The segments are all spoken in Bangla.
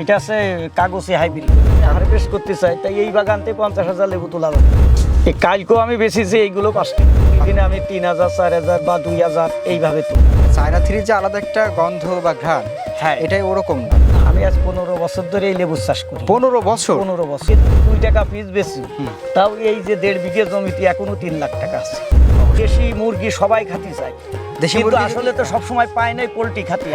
এটা আছে কাগজে হাইব্রিড। হারভেস্ট করতে চাই তাই এই বাগানতে পঞ্চাশ হাজার লেবু তোলা যাবে এই কালকেও আমি বেশিছি এইগুলো পাঁচটা দিনে আমি তিন হাজার চার হাজার বা দুই হাজার এইভাবে তুলি। চায়না থ্রির যে আলাদা একটা গন্ধ বা ঘ্রাণ হ্যাঁ। এটাই ওরকম না? আমি আজ পনেরো বছর ধরে এই লেবুর চাষ করি। পনেরো বছর? পনেরো বছর। দুই টাকা পিস বেশি তাও এই যে দেড় বিঘে জমিতে এখনও তিন লাখ টাকা আছে। দেশি মুরগি সবাই খাতি চায়। দেশি কিন্তু আসলে তো সবসময় পায় নাই পোলট্রি খাতি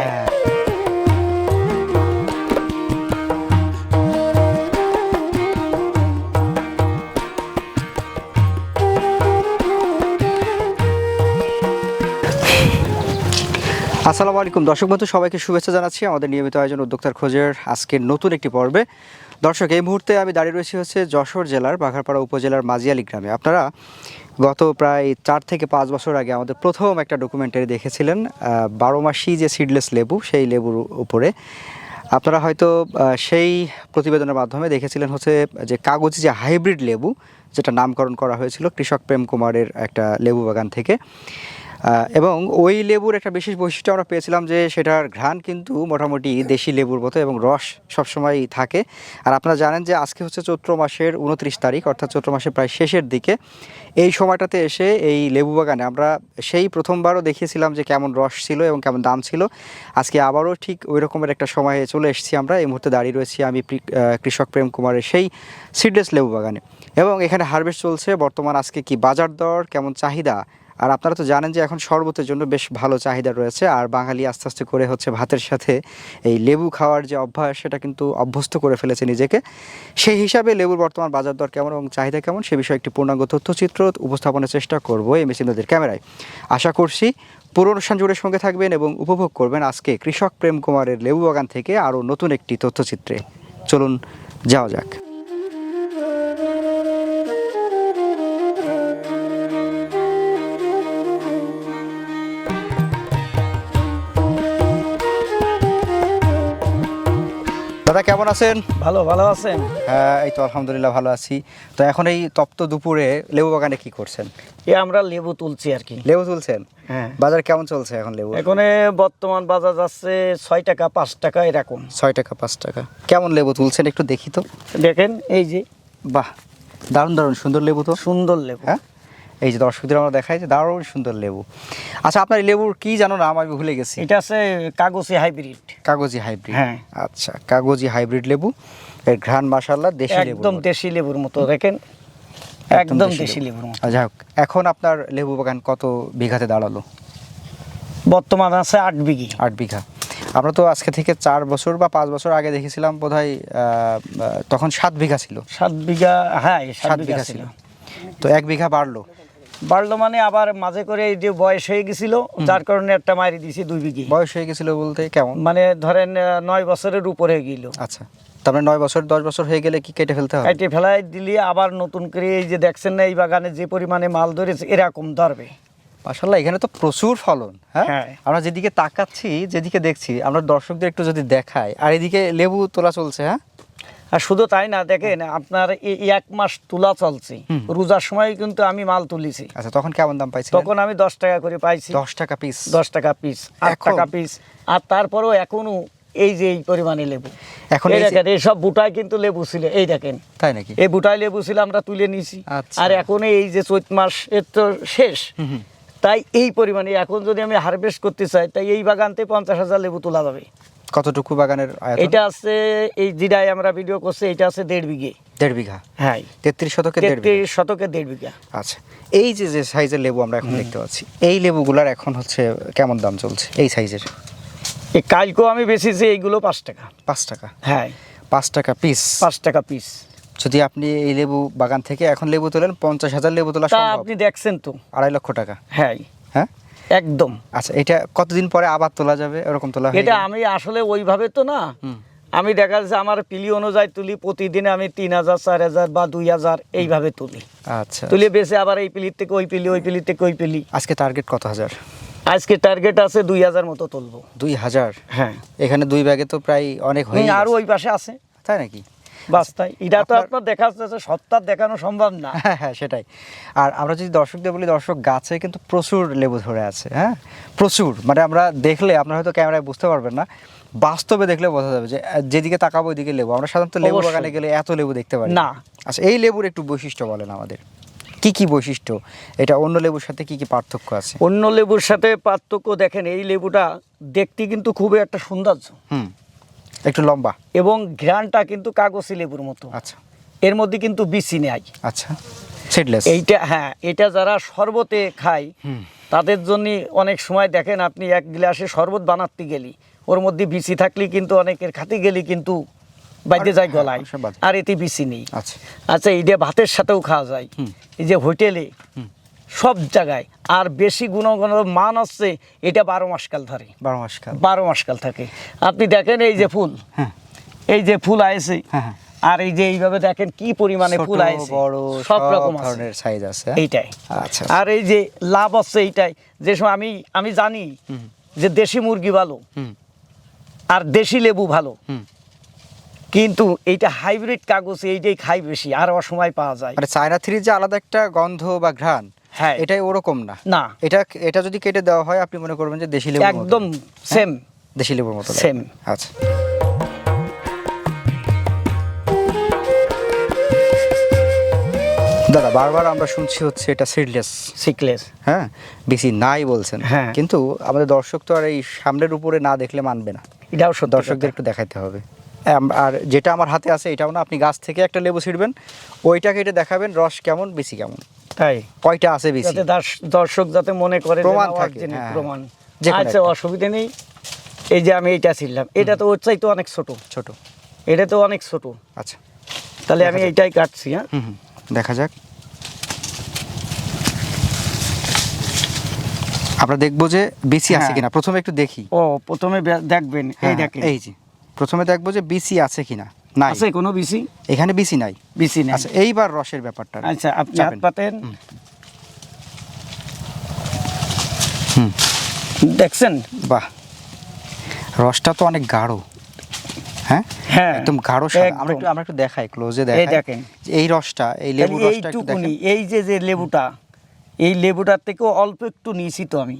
আসসালামু আলাইকুম। দর্শক বন্ধু, সবাইকে শুভেচ্ছা জানাচ্ছি আমাদের নিয়মিত আয়োজন উদ্যোক্তার খোঁজের আজকের নতুন একটি পর্বে। দর্শক, এই মুহূর্তে আমি দাঁড়িয়ে রয়েছি হচ্ছে যশোর জেলার বাঘারপাড়া উপজেলার মাজিয়ালি গ্রামে। আপনারা গত প্রায় চার থেকে পাঁচ বছর আগে আমাদের প্রথম একটা ডকুমেন্টারি দেখেছিলেন বারো মাসি যে সিডলেস লেবু, সেই লেবুর উপরে। আপনারা হয়তো সেই প্রতিবেদনের মাধ্যমে দেখেছিলেন হচ্ছে যে কাগজি যে হাইব্রিড লেবু, যেটা নামকরণ করা হয়েছিল কৃষক প্রেম কুমারের একটা লেবু বাগান থেকে। এবং ওই লেবুর একটা বিশেষ বৈশিষ্ট্য আমরা পেয়েছিলাম যে সেটার ঘ্রাণ কিন্তু মোটামুটি দেশি লেবুর মতো এবং রস সবসময় থাকে। আর আপনারা জানেন যে আজকে হচ্ছে চৈত্র মাসের উনত্রিশ তারিখ, অর্থাৎ চৈত্র মাসের প্রায় শেষের দিকে। এই সময়টাতে এসে এই লেবু বাগানে আমরা সেই প্রথমবারও দেখিয়েছিলাম যে কেমন রস ছিল এবং কেমন দাম ছিল। আজকে আবারও ঠিক ওই রকমের একটা সময়ে চলে এসেছি আমরা। এই মুহূর্তে দাঁড়িয়ে রয়েছি আমি কৃষক প্রেম কুমারের সেই সিডলেস লেবু বাগানে। এবং এখানে হারভেস্ট চলছে। বর্তমান আজকে কি বাজার দর, কেমন চাহিদা আর আপনারা তো জানেন যে এখন শরবতের জন্য বেশ ভালো চাহিদা রয়েছে, আর বাঙালি আস্তে আস্তে করে হচ্ছে ভাতের সাথে এই লেবু খাওয়ার যে অভ্যাস, সেটা কিন্তু অভ্যস্ত করে ফেলেছে নিজেকে। সেই হিসাবে লেবুর বর্তমান বাজার দর কেমন এবং চাহিদা কেমন, সে বিষয়ে একটি পূর্ণাঙ্গ তথ্যচিত্র উপস্থাপনের চেষ্টা করব এই মেশিনদের ক্যামেরায়। আশা করছি পুরো অনুষ্ঠান জুড়ে সঙ্গে থাকবেন এবং উপভোগ করবেন আজকে কৃষক প্রেম কুমারের লেবু বাগান থেকে আরও নতুন একটি তথ্যচিত্রে। চলুন, যাওয়া যাক। দাদা কেমন আছেন? ভালো ভালো আছেন? হ্যাঁ এই তো আলহামদুলিল্লাহ ভালো আছি। তো এখন এই তপ্ত দুপুরে লেবু বাগানে কি করছেন? এ আমরা লেবু তুলছি আর কি। লেবু তুলছেন? হ্যাঁ। বাজার কেমন চলছে এখন লেবু? এখানে বর্তমান বাজার যাচ্ছে ছয় টাকা পাঁচ টাকা এরকম। ছয় টাকা পাঁচ টাকা। কেমন লেবু তুলছেন একটু দেখি তো। দেখেন এই যে। বাহ দারুণ দারুণ সুন্দর লেবু তো। সুন্দর লেবু। হ্যাঁ? এই যে দর্শকদের আমরা দেখাই যে দারুণ সুন্দর লেবু। আচ্ছা আপনার এই লেবুর কি জানো নাম? আমি ভুলে গেছি। এটা আছে কাগজে হাইব্রিড। কাগজি হাইব্রিড। হ্যাঁ। আচ্ছা কাগজি হাইব্রিড লেবু। এর ঘ্রাণ মাসাল্লাহ দেশি লেবু একদম দেশি লেবুর মতো দেখেন? একদম দেশি লেবুর মতো। যাই হোক এখন আপনার লেবু বাগান কত বিঘাতে দাঁড়াল? বর্তমান আছে আট বিঘি। আট বিঘা। আমরা তো আজকে থেকে চার বছর বা পাঁচ বছর আগে দেখেছিলাম আহ, তখন সাত বিঘা ছিল। সাত বিঘা হ্যাঁ সাত বিঘা ছিল। তো এক বিঘা বাড়লো। বাড়লো মানে আবার মাঝে করে এই যে বয়স হয়ে গেছিল যার কারণে একটা মারি দিয়েছি দুই বিঘি। বয়স হয়ে গেছিল বলতে কেমন? মানে ধরেন নয় বছরের উপরে গেল। আচ্ছা তারপরে নয় বছর দশ বছর হয়ে গেলে কি কেটে ফেলতে হবে? কাটে ফেলাই দিলে আবার নতুন করে এই যে দেখছেন না এই বাগানে যে পরিমাণে মাল ধরেছে এরকম ধরবে। মাসাল্লাহ এখানে তো প্রচুর ফলন হ্যাঁ? হ্যাঁ। আমরা যেদিকে তাকাচ্ছি যেদিকে দেখছি আমরা দর্শকদের একটু যদি দেখাই আর এদিকে লেবু তোলা চলছে হ্যাঁ? আর শুধু তাই না দেখেন আপনার এই এক মাস তুলা চলছে। রোজার সময় কিন্তু আমি মাল তুলিছি। আচ্ছা তখন কেমন দাম পাইছি তখন আমি দশ টাকা করে পাইছি। দশ টাকা পিস দশ টাকা পিস আট টাকা পিস আর তারপরেও এখনও এই যে এই পরিমাণে লেবু। এখন এই দেখেন এইসব বুটায় কিন্তু লেবু ছিল এই দেখেন। তাই নাকি? এই বুটায় লেবু ছিল আমরা তুলে নিয়েছি। আচ্ছা। আর এখন এই যে চৈত মাস এর তো শেষ। তাই এই পরিমাণে এখন যদি আমি হারভেস্ট করতে চাই তাই এই বাগানতে পঞ্চাশ হাজার লেবু তোলা যাবে। কতটুকু বাগানের এটা আছে এই জিরায় আমরা ভিডিও করছি এটা আছে দেড় বিঘে। দেড় বিঘা? হ্যাঁ। তেত্রিশ শতকে তেত্রিশ শতকে দেড় বিঘা। আচ্ছা। এই যে যে সাইজের লেবু আমরা এখন দেখতে পাচ্ছি এই লেবুগুলার এখন হচ্ছে কেমন দাম চলছে এই সাইজের এই কালকেও আমি বেচেছি এইগুলো পাঁচ টাকা। পাঁচ টাকা? হ্যাঁ। পাঁচ টাকা পিস পাঁচ টাকা পিস যদি আপনি এই লেবু বাগান থেকে এখন লেবু তোলেন পঞ্চাশ হাজার লেবু তোলা আপনি দেখছেন তো। আড়াই লক্ষ টাকা। হ্যাঁ। হ্যাঁ? একদম। আচ্ছা এটা কতদিন পরে আবার তোলা যাবে? এরকম তোলা এটা আমি আসলে ওইভাবে তো না। আমি দেখা যাচ্ছে আমার পিলি অনুযায়ী তুলি প্রতিদিন আমি তিন হাজার চার হাজার বা দুই হাজার এইভাবে তুলি। আচ্ছা। তুলে বেছে আবার এই পিলির থেকে ওই পিলি ওই পিলির থেকে ওই পিলি। আজকে টার্গেট কত হাজার? আজকে টার্গেট আছে দুই হাজার মতো তুলবো। দুই হাজার? হ্যাঁ। এখানে দুই ব্যাগে তো প্রায় অনেক হয়ে আরও ওই পাশে আছে। তাই নাকি? বাস্তায় এটা তো আপনার দেখা যাচ্ছে সত্তার দেখানো সম্ভব না। হ্যাঁ হ্যাঁ সেটাই। আর আমরা যদি দর্শকদের বলি দর্শক গাছে কিন্তু প্রচুর লেবু ধরে আছে হ্যাঁ? প্রচুর। মানে আমরা দেখলে আপনারা হয়তো ক্যামেরায় বুঝতে পারবেন না বাস্তবে দেখলে বোঝা যাবে যে যেদিকে তাকাবো ওইদিকে লেবু। আমরা সাধারণত লেবু বাগানে গেলে এত লেবু দেখতে পারি না। আচ্ছা এই লেবুর একটু বৈশিষ্ট্য বলেন আমাদের। কি কি বৈশিষ্ট্য? এটা অন্য লেবুর সাথে কি কি পার্থক্য আছে? অন্য লেবুর সাথে পার্থক্য দেখেন এই লেবুটা দেখতে কিন্তু খুবই একটা সৌন্দর্য। হুম। একটু লম্বা। এবং ঘ্রাণটা কিন্তু কাগজি লেবুর মতো। আচ্ছা। এর মধ্যে কিন্তু বিচি নেই। আচ্ছা। সিডলেস এইটা হ্যাঁ এটা যারা শরবতে খায় তাদের জন্য অনেক সময় দেখেন আপনি এক গ্লাসে শরবত বানাতে গেলি ওর মধ্যে বিচি থাকলে কিন্তু অনেকের খাতে গেলি কিন্তু বাইতে যায় হ্যাঁ, গলায়। আর এতে বিচি নেই। আচ্ছা। আচ্ছা এইটা ভাতের সাথেও খাওয়া যায়। এই যে হোটেলে। সব জায়গায়। আর বেশি গুণগণ মান আসছে এটা বারো মাসকাল ধরে। বারো মাস কাল। বারো মাসকাল থাকে। আপনি দেখেন এই যে ফুল। হ্যাঁ। এই যে ফুল আয়েছে হ্যাঁ হ্যাঁ। আর এই যে এইভাবে দেখেন কি পরিমাণে ফুল আয়েছে বড় সব রকম ধরনের সাইজ আছে? এইটাই। আচ্ছা। আর এই যে লাভ আছে এইটাই। যে সময় আমি আমি জানি। যে দেশি মুরগি ভালো হুম। আর দেশি লেবু ভালো। হুম। কিন্তু এইটা হাইব্রিড কাগজ এইটাই খাই বেশি আর অসময় পাওয়া যায়। মানে চায়না থ্রির যে আলাদা একটা গন্ধ বা ঘ্রাণ হ্যাঁ। এটাই ওরকম না। না। এটা এটা যদি কেটে দেওয়া হয় আপনি মনে করবেন যে দেশি লেবু একদম সেম দেশি লেবুর মতো। Same. আচ্ছা। দাদা বারবার আমরা শুনছি হচ্ছে এটা সিডলেস সিকলেস হ্যাঁ? বেশি নাই বলছেন। হ্যাঁ। কিন্তু আমাদের দর্শক তো আর এই সামনের উপরে না দেখলে মানবে না। এটাও দর্শকদের একটু দেখাতে হবে। আর যেটা আমার হাতে আছে এটাও না আপনি গাছ থেকে একটা লেবু ছিঁড়বেন ওইটা কেটে দেখাবেন রস কেমন বেশি কেমন। তাই? কয়টা আছে বেশি? যাতে দর্শক যাতে মনে করে প্রমাণ থাকে, হ্যাঁ। প্রমাণ। আচ্ছা অসুবিধা নেই। এই যে আমি ছিলাম এটা তো ওর চাইতে অনেক ছোট। ছোট। এটা তো অনেক ছোট। আচ্ছা। তাহলে আমি এইটাই কাটছি হ্যাঁ? দেখা যাক। আমরা দেখব যে বিসি আছে হ্যাঁ। কিনা। প্রথমে একটু দেখি। ও প্রথমে দেখবেন। এই হ্যাঁ, দেখেন। এই যে। প্রথমে দেখব যে বিসি আছে কিনা। নাই। আছে কোনো বিসি? এখানে বিসি নাই। বিসি নেই। আচ্ছা এইবার রসের ব্যাপারটা আচ্ছা আপনি হাত পাতেন। দেখছেন? বাহ। রসটা তো অনেক গাঢ়। হ্যাঁ? হ্যাঁ একদম গাঢ়। আমরা একটু আমরা একটু দেখাই ক্লোজে এই দেখাই। দেখেন। এই রসটা এই লেবু রসটা একটু দেখেন। এই যে যে লেবুটা এই লেবুটার থেকেও অল্প একটু নিয়েছি তো আমি।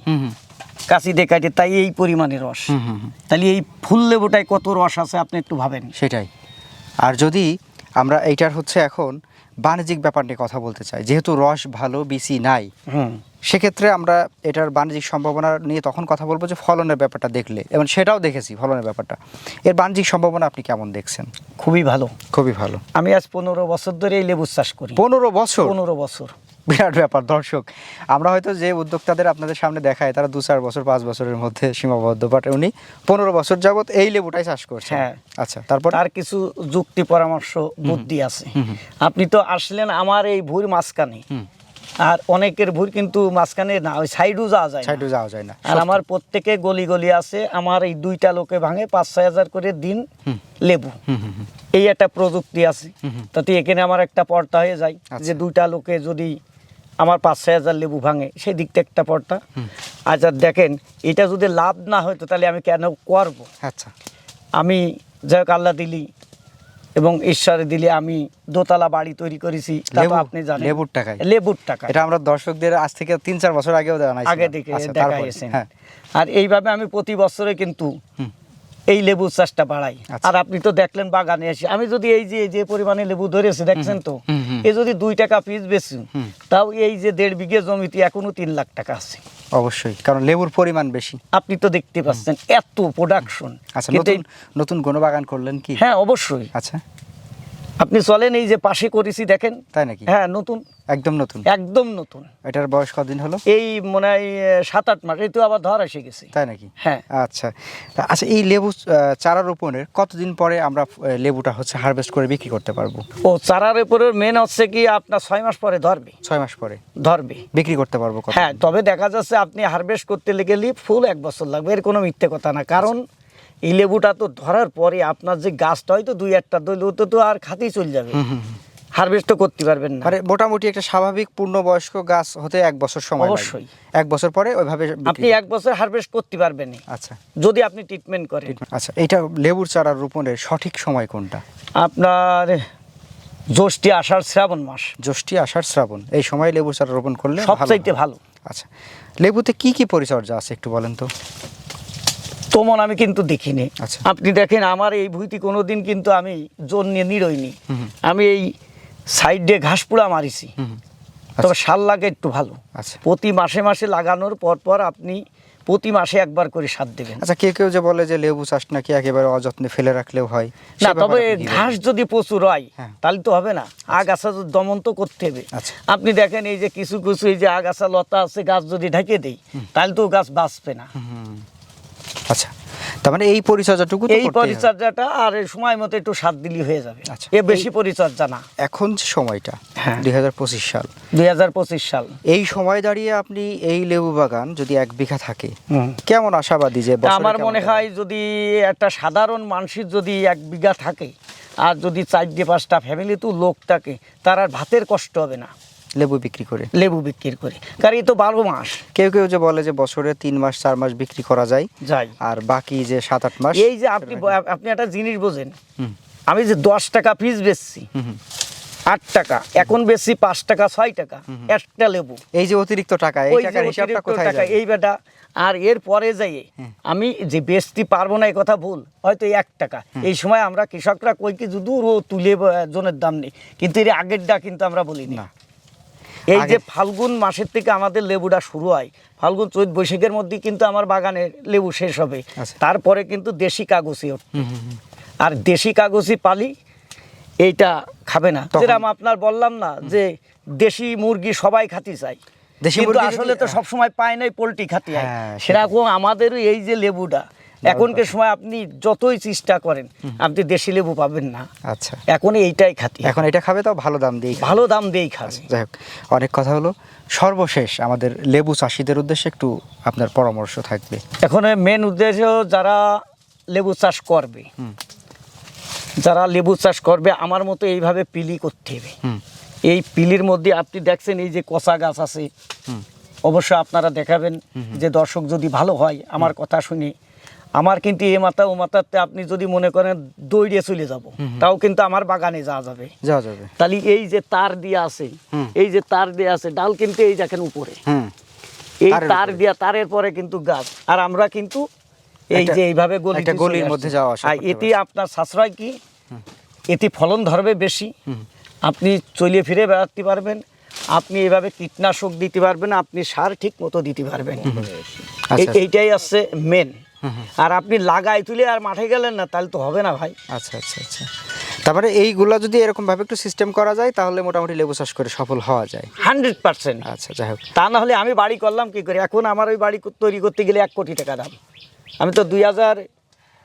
কাশি দেখাইতে তাই এই পরিমাণে রস। হুম হুম হুম। তাহলে এই ফুল লেবুটায় কত রস আছে আপনি একটু ভাবেন। সেটাই। আর যদি আমরা এইটার হচ্ছে এখন বাণিজ্যিক ব্যাপার নিয়ে কথা বলতে চাই যেহেতু রস ভালো বিসি নাই হুম। সেক্ষেত্রে আমরা এটার বাণিজ্যিক সম্ভাবনা নিয়ে তখন কথা বলব যে ফলনের ব্যাপারটা দেখলে এবং সেটাও দেখেছি ফলনের ব্যাপারটা। এর বাণিজ্যিক সম্ভাবনা আপনি কেমন দেখছেন? খুবই ভালো। খুবই ভালো। আমি আজ পনেরো বছর ধরে এই লেবুর চাষ করি। পনেরো বছর? পনেরো বছর। বিরাট ব্যাপার দর্শক। আমরা হয়তো যে উদ্যোক্তাদের আপনাদের সামনে দেখায় তারা দু চার বছর পাঁচ বছরের মধ্যে সীমাবদ্ধ বাট উনি পনেরো বছর যাবৎ এই লেবুটাই চাষ করছে হ্যাঁ। আচ্ছা তারপর? আর কিছু যুক্তি পরামর্শ বুদ্ধি আছে। আপনি তো আসলেন আমার এই ভুর মাঝখানে। আর অনেকের ভুল কিন্তু মাঝখানে না ওই সাইডও যাওয়া যায় না। সাইডে যাওয়া যায় না আর আমার প্রত্যেকে গলি গলি আছে আমার এই দুইটা লোকে ভাঙে পাঁচ ছয় হাজার করে দিন। লেবু হুম হুম হুম। এই একটা প্রযুক্তি আছে। তাতে এখানে আমার একটা পর্দা হয়ে যায় আচ্ছা। যে দুইটা লোকে যদি আমার পাঁচ ছয় হাজার লেবু ভাঙে সেই দিকটা একটা পর্দা আচ্ছা দেখেন এটা যদি লাভ না হতো তাহলে আমি কেন করব আচ্ছা আমি যাই হোক আল্লাহ দিলি এবং ঈশ্বরে দিলে আমি দোতলা বাড়ি তৈরি করেছি আপনি জানেন লেবুর টাকায়? লেবুর টাকা এটা আমরা দর্শকদের আজ থেকে তিন চার বছর আগেও জানাই আগে দেখে দেখা তারপরে? দেখাইছেন হ্যাঁ আর এইভাবে আমি প্রতি বছরে কিন্তু। এই লেবু চাষটা বাড়াই। আচ্ছা। আর আপনি তো দেখলেন বাগানে এসে আমি যদি এই যে যে পরিমাণে লেবু ধরেছে দেখছেন তো। এ যদি দুই টাকা পিস বেশি তাও এই যে দেড় বিঘে জমিতে এখনও তিন লাখ টাকা আছে। অবশ্যই কারণ লেবুর পরিমাণ বেশি। আপনি তো দেখতে পাচ্ছেন এত প্রোডাকশন আচ্ছা নতুন নতুন কোনো বাগান করলেন কি? হ্যাঁ অবশ্যই। আচ্ছা। আপনি চলেন এই যে পাশে করেছি দেখেন। তাই নাকি? হ্যাঁ নতুন। একদম নতুন? একদম নতুন। এটার বয়স কদিন হলো? এই মনে হয় সাত আট মাস। এই তো আবার ধর এসে গেছে। তাই নাকি? হ্যাঁ। আচ্ছা। আচ্ছা এই লেবু চারা রোপণের কতদিন পরে আমরা লেবুটা হচ্ছে হারভেস্ট করে বিক্রি করতে পারব? ও চারার উপরে মেন হচ্ছে কি আপনার ছয় মাস পরে ধরবে। ছয় মাস পরে? ধরবে। বিক্রি করতে পারব হ্যাঁ তবে দেখা যাচ্ছে আপনি হারভেস্ট করতে গেলে ফুল এক বছর লাগবে। এর কোনো মিথ্যে কথা না। কারণ এই লেবুটা তো ধরার পরে আপনার যে গাছটা হয়তো দুই একটা দইলে তো তো আর খাতেই চলে যাবে। হারভেস্ট হুম। করতে পারবেন না। মানে মোটামুটি একটা স্বাভাবিক পূর্ণবয়স্ক গাছ হতে এক বছর সময় অবশ্যই। এক বছর পরে ওইভাবে আপনি এক বছর হারভেস্ট করতে পারবেন আচ্ছা। যদি আপনি ট্রিটমেন্ট করেন। আচ্ছা এটা লেবুর চারা রোপণের সঠিক সময় কোনটা? আপনার জ্যৈষ্ঠী আষাঢ় শ্রাবণ মাস। জ্যৈষ্ঠী আষাঢ় শ্রাবণ। এই সময় লেবুর চারা রোপণ করলে সবচাইতে ভালো। আচ্ছা লেবুতে কি কি পরিচর্যা আছে একটু বলেন তো? তেমন আমি কিন্তু দেখিনি। আচ্ছা। আপনি দেখেন আমার এই ভুঁইটি কোনোদিন কিন্তু আমি জোর নিয়ে নিরইনি। আমি এই সাইডে ঘাস পুড়া মারিছি। তবে সার লাগে একটু ভালো। আচ্ছা। প্রতি মাসে মাসে লাগানোর পর পর আপনি প্রতি মাসে একবার করে সার দেবেন। আচ্ছা কেউ কেউ যে বলে যে লেবু চাষ নাকি একেবারে অযত্নে ফেলে রাখলেও হয় না তবে? ঘাস যদি প্রচুর হয় হ্যাঁ। তাহলে তো হবে না। আগাছা তো দমন তো করতে হবে। আচ্ছা। আপনি দেখেন এই যে কিছু কিছু এই যে আগাছা লতা আছে গাছ যদি ঢেকে দেই তাহলে তো গাছ বাঁচবে না। আচ্ছা তার মানে এই পরিচর্যাটুকু এই পরিচর্যাটা আর সময় মতো একটু সার দিলি হয়ে যাবে। আচ্ছা। এ বেশি পরিচর্যা না। এখন যে সময়টা হ্যাঁ। দুই হাজার পঁচিশ সাল। দুই হাজার পঁচিশ সাল। এই সময় দাঁড়িয়ে আপনি এই লেবু বাগান যদি এক বিঘা থাকে কেমন আশাবাদী যে আমার মনে হয়? যদি একটা সাধারণ মানুষের যদি এক বিঘা থাকে আর যদি চার দিয়ে পাঁচটা ফ্যামিলি তো লোক থাকে তার আর ভাতের কষ্ট হবে না। লেবু বিক্রি করে। লেবু বিক্রি করে। কারণ এই তো বারো মাস। কেউ কেউ যে বলে যে বছরে তিন মাস চার মাস বিক্রি করা যায়। যাই। আর বাকি যে সাত আট মাস এই যে আপনি আপনি একটা জিনিস বোঝেন। আমি যে দশ টাকা পিস বেচছি। আট টাকা এখন বেচছি পাঁচ টাকা ছয় টাকা একটা লেবু। এই যে অতিরিক্ত টাকা এই টাকার হিসাবটা কোথায় টাকা এই বেটা আর এর পরে যাইয়ে আমি যে বেচতে পারব না এই কথা ভুল। হয়তো এক টাকা। এই সময় আমরা কৃষকরা কই কি ও তুলে জনের দাম নেই। কিন্তু এর আগেরটা কিন্তু আমরা বলি না। এই যে ফাল্গুন মাসের থেকে আমাদের লেবুটা শুরু হয় ফাল্গুন চৈত বৈশাখের মধ্যে কিন্তু আমার বাগানের লেবু শেষ হবে। আচ্ছা। তারপরে কিন্তু দেশি কাগজি। আর দেশি কাগজি পালি এইটা খাবে না। যেরকম আপনার বললাম না যে দেশি মুরগি সবাই খাতি চাই দেশি মুরগি আসলে তো সবসময় পায় নাই পোলট্রি খাতি হয়। হ্যাঁ, সেরকম আমাদেরও এই যে লেবুটা এখনকার সময় আপনি যতই চেষ্টা করেন আপনি দেশি লেবু পাবেন না। আচ্ছা। এখন এইটাই খাতি এখন এটা খাবে তাও ভালো দাম দিয়ে ভালো দাম দিয়েই খাবে। যাই হোক অনেক কথা হলো। সর্বশেষ আমাদের লেবু চাষিদের উদ্দেশ্যে একটু আপনার পরামর্শ থাকবে। এখন মেন উদ্দেশ্য যারা লেবু চাষ করবে যারা লেবু চাষ করবে আমার মতো এইভাবে পিলি করতে হবে। এই পিলির মধ্যে আপনি দেখছেন এই যে কচা গাছ আছে। অবশ্য আপনারা দেখাবেন যে দর্শক যদি ভালো হয় আমার কথা শুনে আমার কিন্তু এ মাথা ও মাথাতে আপনি যদি মনে করেন দৌড়ে চলে যাব তাও কিন্তু আমার বাগানে যাওয়া যাবে। যাওয়া যাবে। তাহলে এই যে তার দিয়ে আছে এই যে তার দিয়ে আছে ডাল কিন্তু এই দেখেন উপরে। এই তার। দিয়া তারের পরে কিন্তু গাছ। আর আমরা কিন্তু এই যে এইভাবে গলির মধ্যে যাওয়া আসা পারছি। আপনার সাশ্রয় কি? এটি ফলন ধরবে বেশি। আপনি চলে ফিরে বেড়াতে পারবেন। আপনি এইভাবে কীটনাশক দিতে পারবেন আপনি সার ঠিক মতো দিতে পারবেন। এই- আচ্ছা। এইটাই আছে মেন আর আপনি লাগাই তুলে আর মাঠে গেলেন না তাহলে তো হবে না ভাই। আচ্ছা আচ্ছা আচ্ছা। তারপরে এইগুলা যদি এরকম ভাবে একটু সিস্টেম করা যায় তাহলে মোটামুটি লেবু চাষ করে সফল হওয়া যায়। Hundred percent. আচ্ছা যাই হোক। তা না হলে আমি বাড়ি করলাম কি করে? এখন আমার ওই বাড়ি তৈরি করতে গেলে এক কোটি টাকা দাম। আমি তো দুই হাজার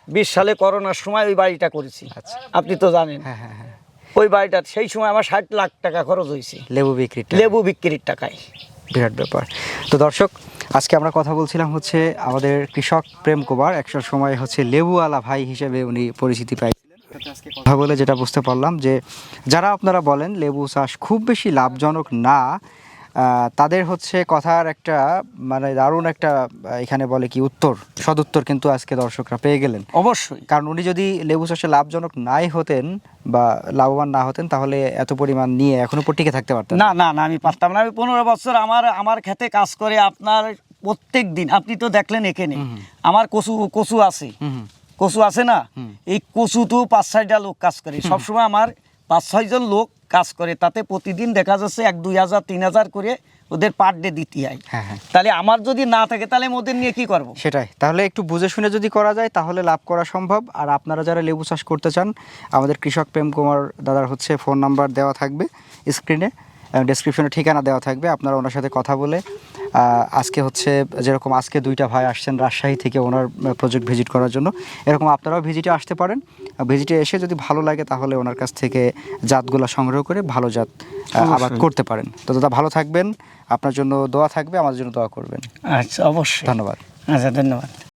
বিশ সালে করোনার সময় ওই বাড়িটা করেছি। আচ্ছা। আপনি তো জানেন। হ্যাঁ হ্যাঁ হ্যাঁ। ওই বাড়িটা সেই সময় আমার ষাট লাখ টাকা খরচ হয়েছে। লেবু বিক্রিটা লেবু বিক্রির টাকায়। বিরাট ব্যাপার। তো দর্শক আজকে আমরা কথা বলছিলাম হচ্ছে আমাদের কৃষক প্রেম কুমার, একশো সময় হচ্ছে লেবুওয়ালা ভাই হিসেবে উনি পরিচিতি পাইছিলেন। কথা বলে যেটা বুঝতে পারলাম যে, যারা আপনারা বলেন লেবু চাষ খুব বেশি লাভজনক না তাদের হচ্ছে কথার একটা মানে দারুণ একটা এখানে বলে কি উত্তর সদুত্তর কিন্তু আজকে দর্শকরা পেয়ে গেলেন। অবশ্যই। কারণ উনি যদি লেবু চাষে লাভজনক নাই হতেন বা লাভবান না হতেন তাহলে এত পরিমাণ নিয়ে এখনও টিকে থাকতে পারতেন না। না না আমি পারতাম না। আমি পনেরো বছর আমার আমার খেতে কাজ করে আপনার প্রত্যেক দিন আপনি তো দেখলেন এখানে আমার কচু কচু আছে। কচু আছে না? এই কচু তো পাঁচ ছয়টা লোক কাজ করে। সবসময় আমার পাঁচ ছয়জন লোক কাজ করে তাতে প্রতিদিন দেখা যাচ্ছে এক দুই হাজার তিন হাজার করে ওদের পার ডে দিতে হয়। হ্যাঁ হ্যাঁ। তাহলে আমার যদি না থাকে তাহলে ওদের নিয়ে কি করব? সেটাই। তাহলে একটু বুঝে শুনে যদি করা যায় তাহলে লাভ করা সম্ভব। আর আপনারা যারা লেবু চাষ করতে চান আমাদের কৃষক প্রেম কুমার দাদার হচ্ছে ফোন নাম্বার দেওয়া থাকবে স্ক্রিনে ডেসক্রিপশনে ঠিকানা দেওয়া থাকবে। আপনারা ওনার সাথে কথা বলে আজকে হচ্ছে যেরকম আজকে দুইটা ভাই আসছেন রাজশাহী থেকে ওনার প্রজেক্ট ভিজিট করার জন্য এরকম আপনারাও ভিজিটে আসতে পারেন। ভিজিটে এসে যদি ভালো লাগে তাহলে ওনার কাছ থেকে জাতগুলো সংগ্রহ করে ভালো জাত আবাদ করতে পারেন। তো দাদা ভালো থাকবেন। আপনার জন্য দোয়া থাকবে আমাদের জন্য দোয়া করবেন। আচ্ছা অবশ্যই। ধন্যবাদ। আচ্ছা ধন্যবাদ।